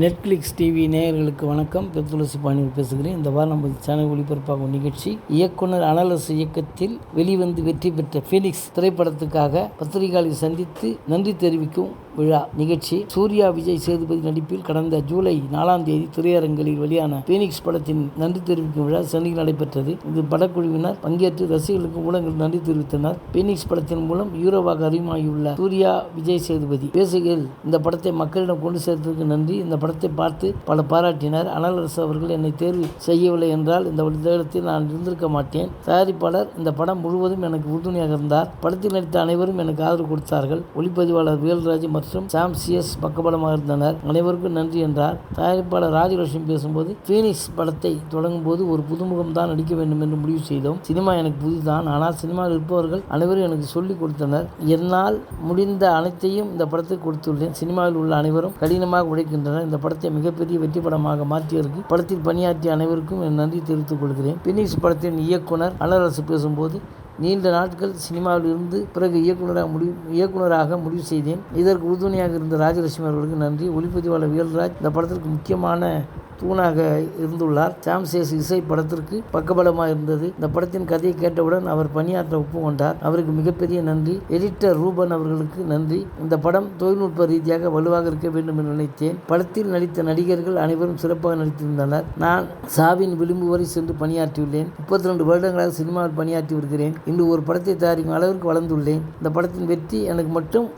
Netflix TV நேயர்களுக்கு வணக்கம். பெத்துளசி பாணி பேசுகிறேன். இந்த வாரம் நமது சேனல் ஒளிபரப்பாகும் நிகழ்ச்சி இயக்குனர் அனலஸ் இயக்கத்தில் வெளிவந்து வெற்றி பெற்ற ஃபீனிக்ஸ் திரைப்படத்துக்காக பத்திரிகையாளரை சந்தித்து நன்றி தெரிவிக்கும் விழா நிகழ்ச்சி. சூர்யா விஜய் சேதுபதி நடிப்பில் கடந்த ஜூலை நாலாம் தேதி திரையரங்களில் வெளியான பீனிக்ஸ் படத்தின் நன்றி தெரிவிக்கும் விழா சென்னையில் நடைபெற்றது. இது படக்குழுவினர் பங்கேற்று ரசிகர்களுக்கு ஊடகங்கள் நன்றி தெரிவித்தனர். பீனிக்ஸ் படத்தின் மூலம் ஹீரோவாக அறிமுகமாகியுள்ள சூர்யா விஜய் சேதுபதி பேசுகையில் இந்த படத்தை மக்களிடம் கொண்டு சேர்த்ததற்கு நன்றி. இந்த படத்தை பார்த்து பல பாராட்டினர். அனலரசு அவர்கள் என்னை தேர்வு செய்யவில்லை என்றால் இந்த இடத்தில் நான் இருந்திருக்க மாட்டேன். தயாரிப்பாளர் இந்த படம் முழுவதும் எனக்கு உறுதுணையாக இருந்தார். படத்தில் நடித்த அனைவரும் எனக்கு ஆதரவு கொடுத்தார்கள். ஒளிப்பதிவாளர் வேல்ராஜ் மற்றும் சாம் சிஎஸ் பக்கபலமாக இருந்தனர். அனைவருக்கும் நன்றி என்றார். தயாரிப்பாளர் ராஜலட்சுமி பேசும்போது ஃபீனிக்ஸ் படத்தை தொடங்கும் போது ஒரு புதுமுகம் தான் நடிக்க வேண்டும் என்று முடிவு செய்தோம். சினிமா எனக்கு புதிதான். ஆனால் சினிமாவில் இருப்பவர்கள் அனைவரும் எனக்கு சொல்லிக் கொடுத்தனர். என்னால் முடிந்த அனைத்தையும் இந்த படத்துக்கு கொடுத்துள்ளேன். சினிமாவில் உள்ள அனைவரும் கடினமாக உழைக்கின்றனர். இந்த படத்தை மிகப்பெரிய வெற்றி படமாக மாற்றியதற்கு படத்தில் பணியாற்றிய அனைவருக்கும் என் நன்றி தெரிவித்துக் கொள்கிறேன். பினிக்ஸ் படத்தின் இயக்குனர் அலரசு பேசும்போது நீண்ட நாட்கள் சினிமாவில் இருந்து பிறகு இயக்குனராக முடிவு இயக்குனராக முடிவு செய்தேன். இதற்கு உறுதுணையாக இருந்த ராஜலட்சுமி அவர்களுக்கு நன்றி. ஒளிப்பதிவாளர் வேல்ராஜ் இந்த படத்திற்கு முக்கியமான தூணாக இருந்துள்ளார். சாம்சேஸ் இசை படத்திற்கு பக்கபலமாக இருந்தது. இந்த படத்தின் கதையை கேட்டவுடன் அவர் பணியாற்ற ஒப்புக்கொண்டார். அவருக்கு மிகப்பெரிய நன்றி. எடிட்டர் ரூபன் அவர்களுக்கு நன்றி. இந்த படம் தொழில்நுட்ப ரீதியாக வலுவாக இருக்க வேண்டும் என்று நினைத்தேன். படத்தில் நடித்த நடிகர்கள் அனைவரும் சிறப்பாக நடித்திருந்தனர். நான் சாவின் விளிம்பு வரை சென்று பணியாற்றியுள்ளேன். முப்பத்தி ரெண்டு வருடங்களாக சினிமாவில் பணியாற்றி வருகிறேன். இன்று ஒரு படத்தை தயாரிக்கும் அளவிற்கு வளர்ந்துள்ளேன். இந்த படத்தின் வெற்றி எனக்கு மட்டும்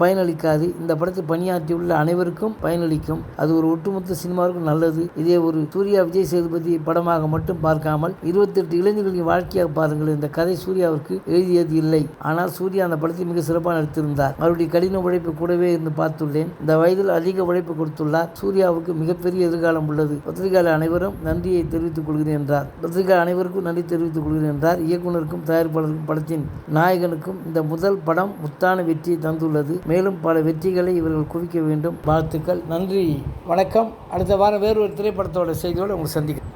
பயனளிக்காது. இந்த படத்தில் பணியாற்றியுள்ள அனைவருக்கும் பயனளிக்கும். அது ஒரு ஒட்டுமொத்த சினிமாவுக்கும் நல்லது. இதே ஒரு சூர்யா விஜய் சேதுபதி படமாக மட்டும் பார்க்காமல் இருபத்தெட்டு இளைஞர்களின் வாழ்க்கையாக பாருங்கள். இந்த கதை சூர்யாவிற்கு எழுதியது இல்லை. ஆனால் சூர்யா அந்த படத்தை மிக சிறப்பாக நடித்திருந்தார். அவருடைய கடின உழைப்பு கூடவே இருந்து பார்த்துள்ளேன். இந்த வயதில் அதிக உழைப்பு கொடுத்துள்ளார். சூர்யாவுக்கு மிகப்பெரிய எதிர்காலம் உள்ளது. பத்திரிகையாளர் அனைவரும் நன்றியை தெரிவித்துக் கொள்கிறேன் என்றார். பத்திரிகை அனைவருக்கும் நன்றி தெரிவித்துக் கொள்கிறேன் என்றார். இயக்குனருக்கும் தயாரிப்பாளருக்கும் படத்தின் நாயகனுக்கும் இந்த முதல் படம் முத்தான வெற்றியை தந்துள்ளது. மேலும் பல வெற்றிகளை இவர்கள் குவிக்க வேண்டும். வாழ்த்துக்கள். நன்றி. வணக்கம். அடுத்த வாரம் வேறு திரைப்படத்தோட செய்தியோடு உங்களை சந்திக்கிறேன்